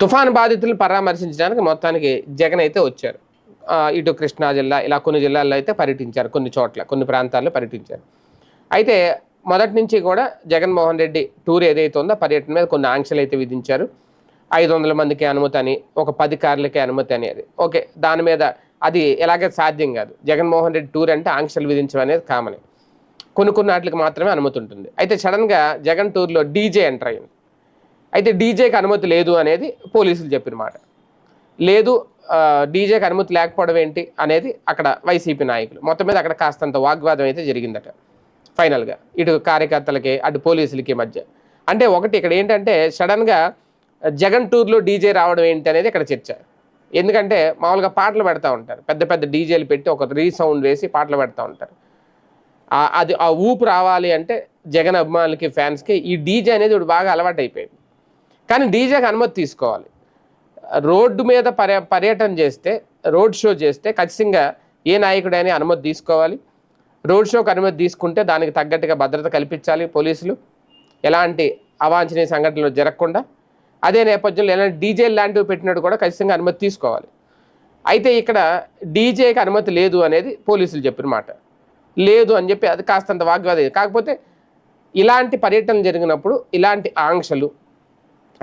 తుఫాను బాధితులను పరామర్శించడానికి మొత్తానికి జగన్ అయితే వచ్చారు. ఇటు కృష్ణా జిల్లా ఇలా కొన్ని జిల్లాల్లో అయితే పర్యటించారు. కొన్ని చోట్ల కొన్ని ప్రాంతాల్లో పర్యటించారు. అయితే మొదటి నుంచి కూడా జగన్మోహన్ రెడ్డి టూర్ ఏదైతే ఉందో పర్యటన మీద కొన్ని ఆంక్షలు అయితే విధించారు. ఐదు వందల మందికి అనుమతి అని ఒక పది కార్లకే అనుమతి అనేది ఓకే దాని మీద అది ఎలాగే సాధ్యం కాదు. జగన్మోహన్ రెడ్డి టూర్ అంటే ఆంక్షలు విధించడం అనేది కామనే. కొన్ని కొన్ని వాటికి మాత్రమే అనుమతి ఉంటుంది. అయితే సడన్గా జగన్ టూర్లో డీజే ఎంటర్ అయింది. అయితే డీజేకి అనుమతి లేదు అనేది పోలీసులు చెప్పిన మాట. లేదు డీజేకి అనుమతి లేకపోవడం ఏంటి అనేది అక్కడ వైసీపీ నాయకులు. మొత్తం మీద అక్కడ కాస్తంత వాగ్వాదం అయితే జరిగిందట. ఫైనల్గా ఇటు కార్యకర్తలకి అటు పోలీసులకి మధ్య. అంటే ఒకటి ఇక్కడ ఏంటంటే సడన్గా జగన్ టూర్లో డీజే రావడం ఏంటి అనేది ఇక్కడ చర్చ. ఎందుకంటే మామూలుగా పాటలు పెడతా ఉంటారు. పెద్ద పెద్ద డీజేలు పెట్టి ఒక రీసౌండ్ వేసి పాటలు పెడతా ఉంటారు. అది ఆ ఊపు రావాలి అంటే జగన్ అభిమానులకి ఫ్యాన్స్కి ఈ డీజే అనేది ఇప్పుడు బాగా అలవాటు అయిపోయింది కానీ డీజేకి అనుమతి తీసుకోవాలి. రోడ్డు మీద పర్య పర్యటన చేస్తే రోడ్ షో చేస్తే ఖచ్చితంగా ఏ నాయకుడైనా అనుమతి తీసుకోవాలి. రోడ్ షోకి అనుమతి తీసుకుంటే దానికి తగ్గట్టుగా భద్రత కల్పించాలి పోలీసులు. ఎలాంటి అవాంఛనీయ సంఘటనలు జరగకుండా. అదే నేపథ్యంలో ఎలాంటి డీజే లాంటివి పెట్టినట్టు కూడా ఖచ్చితంగా అనుమతి తీసుకోవాలి. అయితే ఇక్కడ డీజేకి అనుమతి లేదు అనేది పోలీసులు చెప్పిన మాట. లేదు అని చెప్పి అది కాస్తంత వాగ్వాదం. కాకపోతే ఇలాంటి పర్యటనలు జరిగినప్పుడు ఇలాంటి ఆంక్షలు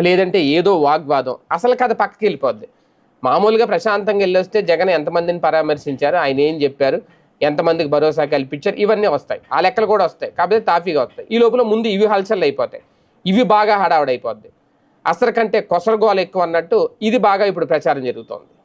లేదంటే ఏదో వాగ్వాదం. అసలు కథ పక్కకి వెళ్ళిపోద్ది. మామూలుగా ప్రశాంతంగా వెళ్ళొస్తే జగన్ ఎంతమందిని పరామర్శించారు ఆయన ఏం చెప్పారు ఎంతమందికి భరోసా కల్పించారు ఇవన్నీ వస్తాయి. ఆ లెక్కలు కూడా వస్తాయి. కాకపోతే తాఫీగా వస్తాయి. ఈ లోపల ముందు ఇవి హల్చల్ అయిపోతాయి. ఇవి బాగా హడావుడైపోద్ది. అసలు కంటే కొసరగోలు ఎక్కువ అన్నట్టు ఇది బాగా ఇప్పుడు ప్రచారం జరుగుతోంది.